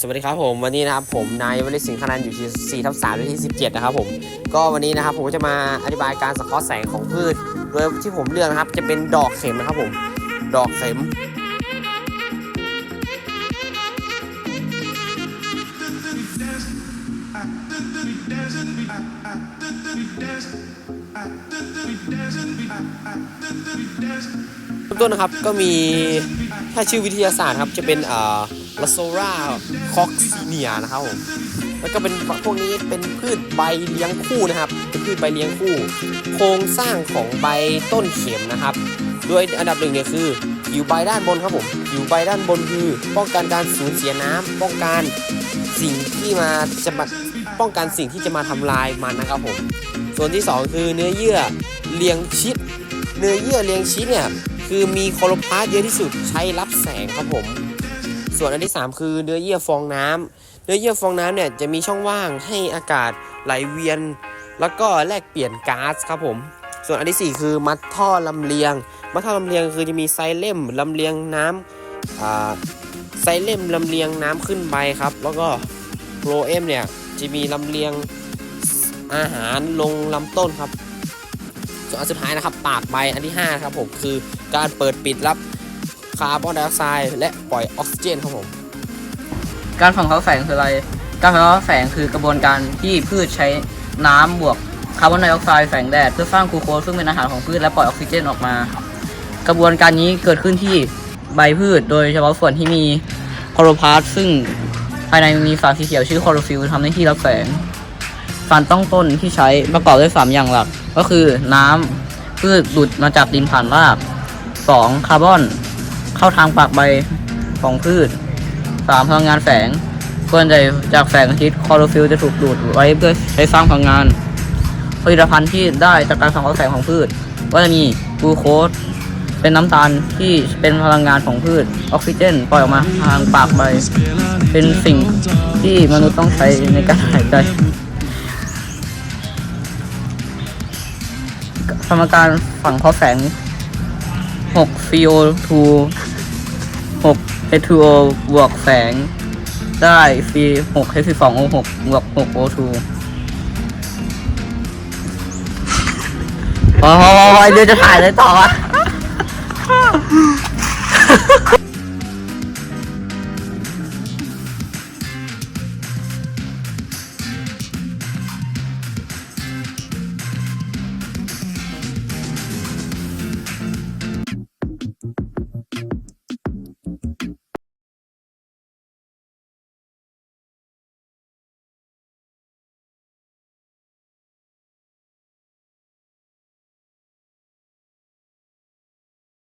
สวัสดีครับผมวันนี้นะครับผมนายวริศสิงห์คนันอยู่ที่4ทับ3ที่17 นะครับผมก็วันนี้นะครับผมจะมาอธิบายการสะท้อนแสงของพืชโดยที่ผมเลือกนะครับจะเป็นดอกเข็มนะครับผมดอกเข็มต้นนะครับก็มีถ้าชื่อวิทยาศาสตร์ครับจะเป็นเอ่อ ลาโซราคอกซีเนียนะครับผมแล้วก็เป็นพวกนี้เป็นพืชใบเลี้ยงคู่นะครับเป็นพืชใบเลี้ยงคู่ โครงสร้างของใบต้นเข็มนะครับ โดยอันดับหนึ่งเนี่ยคือผิวใบด้านบนครับผมผิวใบด้านบนคือป้องกันการสูญเสียน้ำป้องกันสิ่งที่มาจะมาป้องกันสิ่งที่จะมาทำลายมันนะครับผมส่วนที่สองคือเนื้อเยื่อเลียงชิด เนื้อเยื่อเลียงชิดเนี่ยคือมีโคโลพลาสต์เยอะที่สุดใช้รับแสงครับผม ส่วนอันที่ 3 คือเนื้อเยื่อฟองน้ำเนื้อเยื่อฟองน้ำเนี่ยจะมีช่องว่างให้อากาศไหลเวียน แล้วก็แลกเปลี่ยนก๊าซครับผม ส่วนอันที่ 4 คือมัดท่อลำเลียง มัดท่อลำเลียงคือจะมีไซเล่มลำเลียงน้ำอ่าไซเล่มลำเลียงน้ำขึ้นใบครับ แล้วก็โรเอมเนี่ยจะมีลำเลียงอาหารลงลำต้นครับ ส่วนอันสุดท้ายนะครับปากใบอันที่5ครับผมคือการเปิดปิดรับ คาร์บอนไดออกไซด์และปล่อยออกซิเจนครับผม การฝังเขาแสงคืออะไร การฝังเขาแสงคือกระบวนการที่พืชใช้น้ำบวกคาร์บอนไดออกไซด์แสงแดดเพื่อสร้างกลูโคสซึ่งเป็นอาหารของพืชและปล่อยออกซิเจนออกมา กระบวนการนี้เกิดขึ้นที่ใบพืช โดยเฉพาะส่วนที่มีคลอโรพลาสต์ซึ่งภายในมีสารสีเขียวชื่อคลอโรฟิลทำหน้าที่รับแสงสารต้องต้นที่ใช้ประกอบด้วยสามอย่างหลัก ก็คือน้ำพืชดูดมาจากดินผ่านราก 2. คาร์บอน เข้าทางปากใบของพืช 3. พลังงานแสงส่วนใหญ่จากแสงอาทิตย์คลอโรฟิลจะถูกดูดไว้เพื่อใช้สร้างพลังงาน ผลิตภัณฑ์ที่ได้จากการสังเคราะห์แสงของพืช ก็จะมีกลูโคสเป็นน้ำตาลที่เป็นพลังงานของพืช ออกซิเจนปล่อยออกมาทางปากใบ เป็นสิ่งที่มนุษย์ต้องใช้ในการหายใจสมการฝังเพราะแสง 6 CO2 6 H2O บวกแสง ได้ C 6 H2O6 บวก 6 O2 พอพอพอเดี๋ยวจะถ่ายเลยต่อวะ